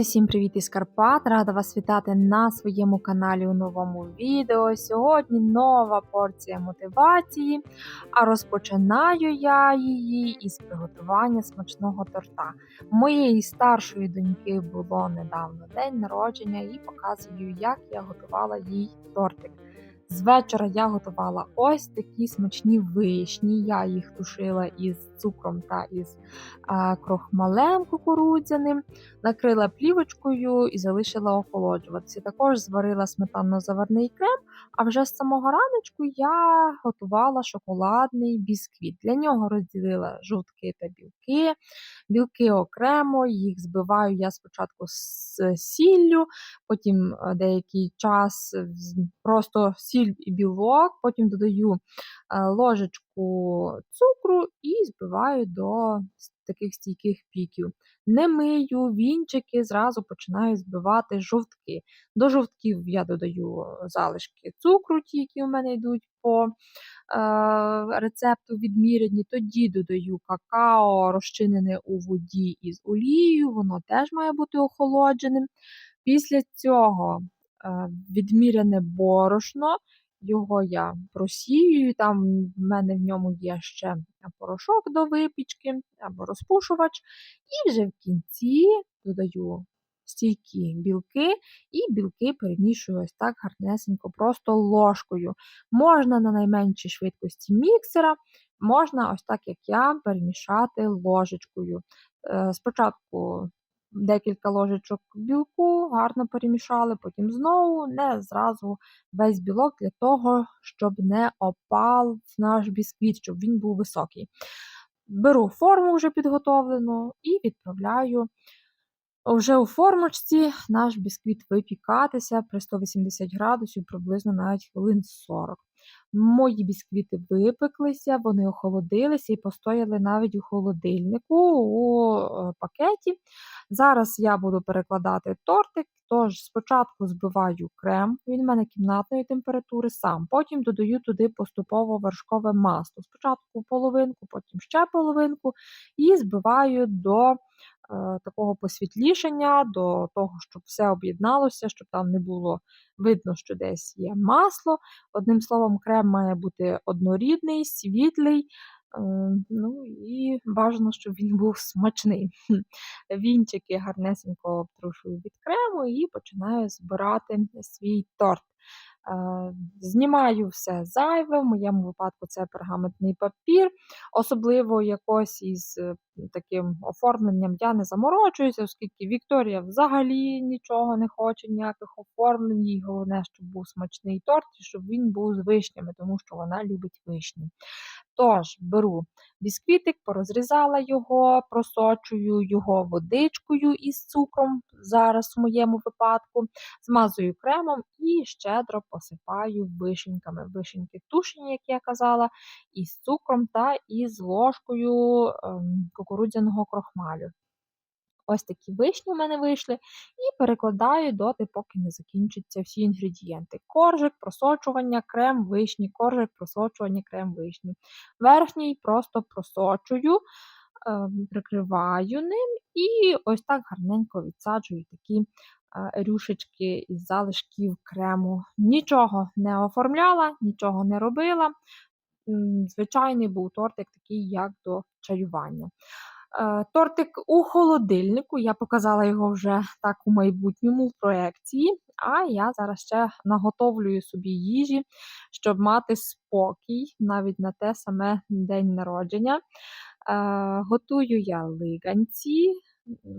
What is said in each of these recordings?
Друзі, всім привіт із Карпат! Рада вас вітати на своєму каналі у новому відео. Сьогодні нова порція мотивації, а розпочинаю я її із приготування смачного торта. Моєї старшої доньки було недавно день народження і показую, як я готувала їй тортик. З вечора я готувала ось такі смачні вишні. Я їх тушила із цукром та із а, крохмалем кукурудзяним, накрила плівочкою і залишила охолоджуватися. Також зварила сметанно-заварний крем, а вже з самого раночку я готувала шоколадний бісквіт. Для нього розділила жовтки та білки, білки окремо, їх збиваю я спочатку з сіллю, потім е, деякий час просто сіль і білок, потім додаю е, ложечку цукру і збиваю до таких стійких піків. Не мию вінчики, зразу починаю збивати жовтки. До жовтків я додаю залишки цукру, ті, які у мене йдуть по е, рецепту відміряні. Тоді додаю какао, розчинене у воді із олією, воно теж має бути охолодженим. Після цього відміряне борошно. Його я просію, там в мене в ньому є ще порошок до випічки або розпушувач. І вже в кінці додаю стійкі білки, і білки перемішую ось так гарнесенько, просто ложкою. Можна на найменшій швидкості міксера, можна ось так, як я, перемішати ложечкою. Е, спочатку декілька ложечок білку, гарно перемішали, потім знову не зразу весь білок для того, щоб не опав наш бісквіт, щоб він був високий. Беру форму вже підготовлену і відправляю вже у формочці наш бісквіт випікатися при 180 градусів приблизно навіть хвилин 40. Мої бісквіти випеклися, вони охолодилися і постояли навіть у холодильнику у е, пакеті. Зараз я буду перекладати тортик, тож спочатку збиваю крем, він в мене кімнатної температури сам. Потім додаю туди поступово вершкове масло. Спочатку половинку, потім ще половинку, і збиваю до такого посвітлішення, до того, щоб все об'єдналося, щоб там не було видно, що десь є масло. Одним словом, крем має бути однорідний, світлий. Е, ну і бажано, щоб він був смачний. Вінчики гарнесенько обтрушую від крему і починаю збирати свій торт. Е, знімаю все зайве, в моєму випадку це пергаментний папір, особливо якось із е, таким оформленням я не заморочуюся, оскільки Вікторія взагалі нічого не хоче, ніяких оформлень. Їй головне, щоб був смачний торт і щоб він був з вишнями, тому що вона любить вишні. Тож, беру бісквітик, порозрізала його, просочую його водичкою із цукром, зараз в моєму випадку, змазую кремом і щедро посипаю вишеньками. Вишеньки тушені, як я казала, із цукром та із ложкою ем, кукурудзяного крохмалю. Ось такі вишні в мене вийшли, і перекладаю доти, поки не закінчаться всі інгредієнти. Коржик, просочування, крем, вишні, коржик, просочування, крем, вишні. Верхній просто просочую, ем, прикриваю ним і ось так гарненько відсаджую такі е, рюшечки із залишків крему. Нічого не оформляла, нічого не робила. Звичайний був тортик такий, як до чаювання. Е, тортик у холодильнику, я показала його вже так у майбутньому в проекції, а я зараз ще наготовлюю собі їжі, щоб мати спокій навіть на те саме день народження. Е, готую я лиганці,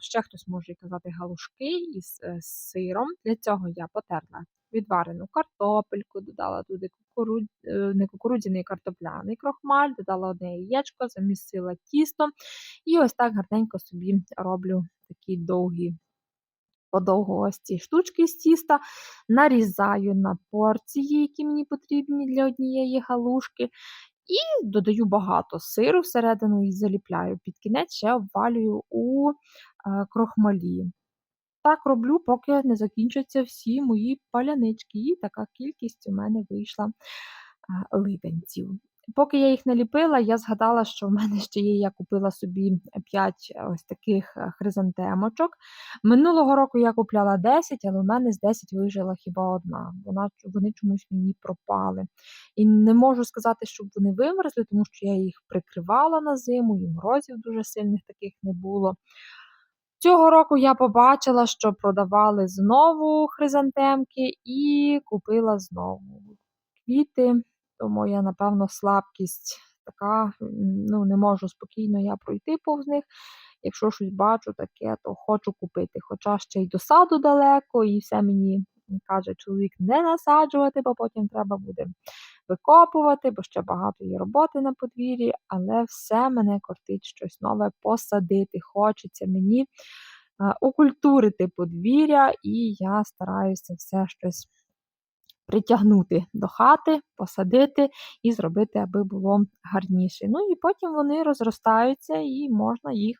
ще хтось може казати галушки із е, сиром. Для цього я потерла відварену картопельку, додала туди кукурудз... е, не кукурудзяний картопляний крохмаль, додала одне яєчко, замісила тісто. І ось так гарненько собі роблю такі довгі подовго ось ці штучки з тіста, нарізаю на порції, які мені потрібні для однієї галушки. І додаю багато сиру всередину і заліпляю. Під кінець ще обвалюю у е, крохмалі. Так роблю, поки не закінчаться всі мої палянички. І така кількість у мене вийшла а, лиганців. Поки я їх наліпила, я згадала, що в мене ще є, я купила собі 5 ось таких е, хризантемочок. Минулого року я купляла 10, але в мене з 10 вижила хіба одна. Вона, вони чомусь мені пропали. І не можу сказати, щоб вони вимерзли, тому що я їх прикривала на зиму, і морозів дуже сильних таких не було. Цього року я побачила, що продавали знову хризантемки і купила знову квіти, тому я, напевно, слабкість така, ну, не можу спокійно я пройти повз них. Якщо щось бачу таке, то хочу купити. Хоча ще й до саду далеко, і все мені каже чоловік не насаджувати, бо потім треба буде викопувати, бо ще багато є роботи на подвір'ї, але все мене кортить щось нове посадити. Хочеться мені е, укультурити подвір'я, і я стараюся все щось притягнути до хати, посадити і зробити, аби було гарніше. Ну і потім вони розростаються і можна їх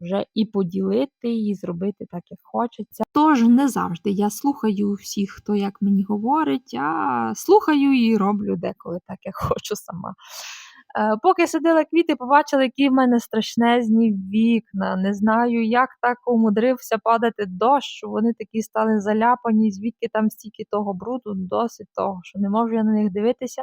вже і поділити, і зробити так, як хочеться. Тож не завжди я слухаю всіх, хто як мені говорить, а слухаю і роблю деколи так, як хочу сама. Е, Поки садила квіти, побачила, які в мене страшнезні вікна. Не знаю, як так умудрився падати дощ, вони такі стали заляпані, звідки там стільки того бруду, досить того, що не можу я на них дивитися.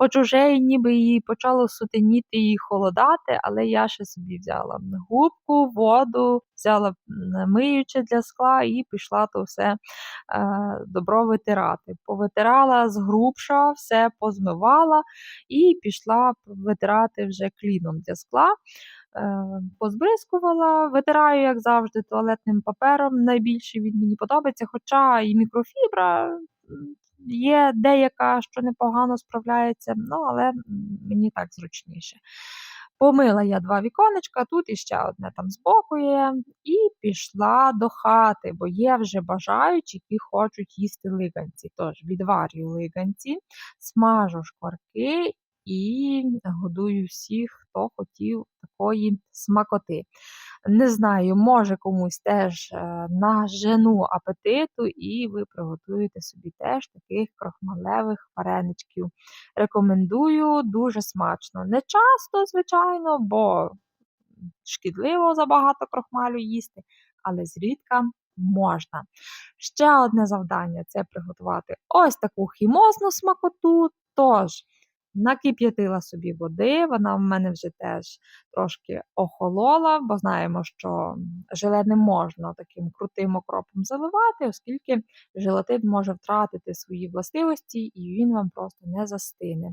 Хоч уже ніби і почало сутеніти і холодати, але я ще собі взяла губку, воду, взяла миюче для скла і пішла то все е, добро витирати. Повитирала згрубша, все позмивала і пішла витирати вже кліном для скла. Е, Позбризкувала, витираю, як завжди, туалетним папером. Найбільше він мені подобається, хоча і мікрофібра є деяка, що непогано справляється, ну, але мені так зручніше. Помила я два віконечка, тут іще одне там збоку є, і пішла до хати, бо є вже бажаючі, які хочуть їсти лиганці. Тож відварюю лиганці, смажу шкварки і годую всіх, хто хотів такої смакоти. Не знаю, може комусь теж е, нажену апетиту, і ви приготуєте собі теж таких крохмалевих вареничків. Рекомендую дуже смачно. Не часто, звичайно, бо шкідливо забагато крохмалю їсти, але зрідка можна. Ще одне завдання це приготувати ось таку хімозну смакоту. Тож, накип'ятила собі води, вона в мене вже теж трошки охолола, бо знаємо, що желе не можна таким крутим окропом заливати, оскільки желатин може втратити свої властивості і він вам просто не застине.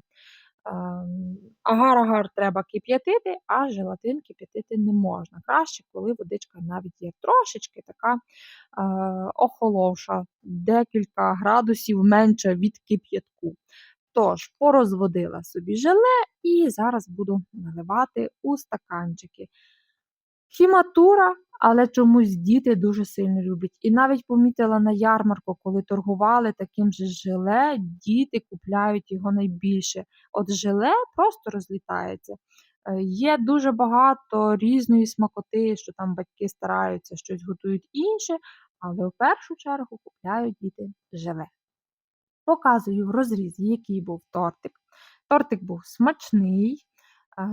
Ем, Агар-агар треба кип'ятити, а желатин кип'ятити не можна. Краще, коли водичка навіть є трошечки така е, охоловша, декілька градусів менше від кип'ятку. Тож, порозводила собі желе і зараз буду наливати у стаканчики. Хіматура, але чомусь діти дуже сильно люблять. І навіть помітила на ярмарку, коли торгували таким же желе, діти купляють його найбільше. От желе просто розлітається. Е, Є дуже багато різної смакоти, що там батьки стараються, щось готують інше, але в першу чергу купляють діти желе. Показую в розрізі, який був тортик. Тортик був смачний,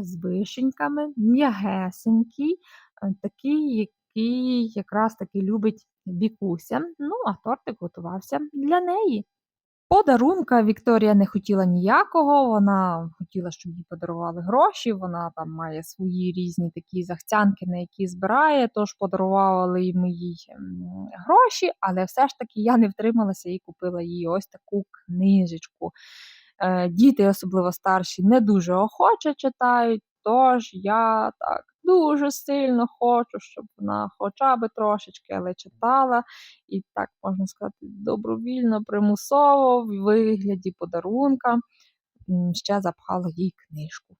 з вишеньками, м'ягесенький, е, такий, який якраз таки любить Вікуся. Ну, а тортик готувався для неї. Подарунка. Вікторія не хотіла ніякого, вона хотіла, щоб їй подарували гроші. Вона там має свої різні такі захцянки, на які збирає, тож подарували ми їй гроші, але все ж таки я не втрималася і купила їй ось таку книжечку. Е, Діти, особливо старші, не дуже охоче читають, тож я так дуже сильно хочу, щоб вона хоча б трошечки, але читала. І так можна сказати, добровільно, примусово, в вигляді подарунка ще запхала їй книжку.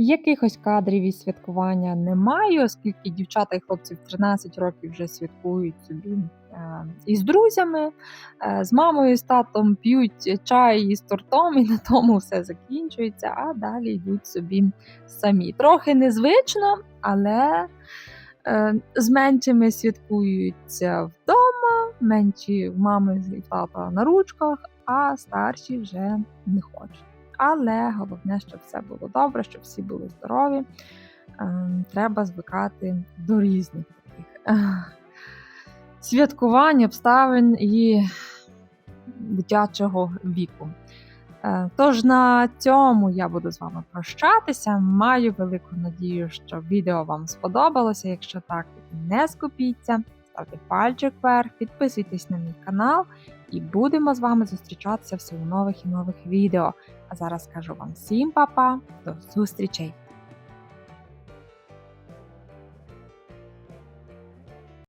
Якихось кадрів із святкування немає, оскільки дівчата і хлопці в 13 років вже святкують собі із друзями, е, з мамою, з татом п'ють чай із тортом, і на тому все закінчується, а далі йдуть собі самі. Трохи незвично, але е, з меншими святкуються вдома, менші мами і тата на ручках, а старші вже не хочуть. Але головне, щоб все було добре, щоб всі були здорові. Треба звикати до різних таких святкувань, обставин і дитячого віку. Е, Тож на цьому я буду з вами прощатися. Маю велику надію, що відео вам сподобалося. Якщо так, не скупіться, ставте пальчик вверх, підписуйтесь на мій канал і будемо з вами зустрічатися все у нових і нових відео. А зараз кажу вам всім па-па, до зустрічей!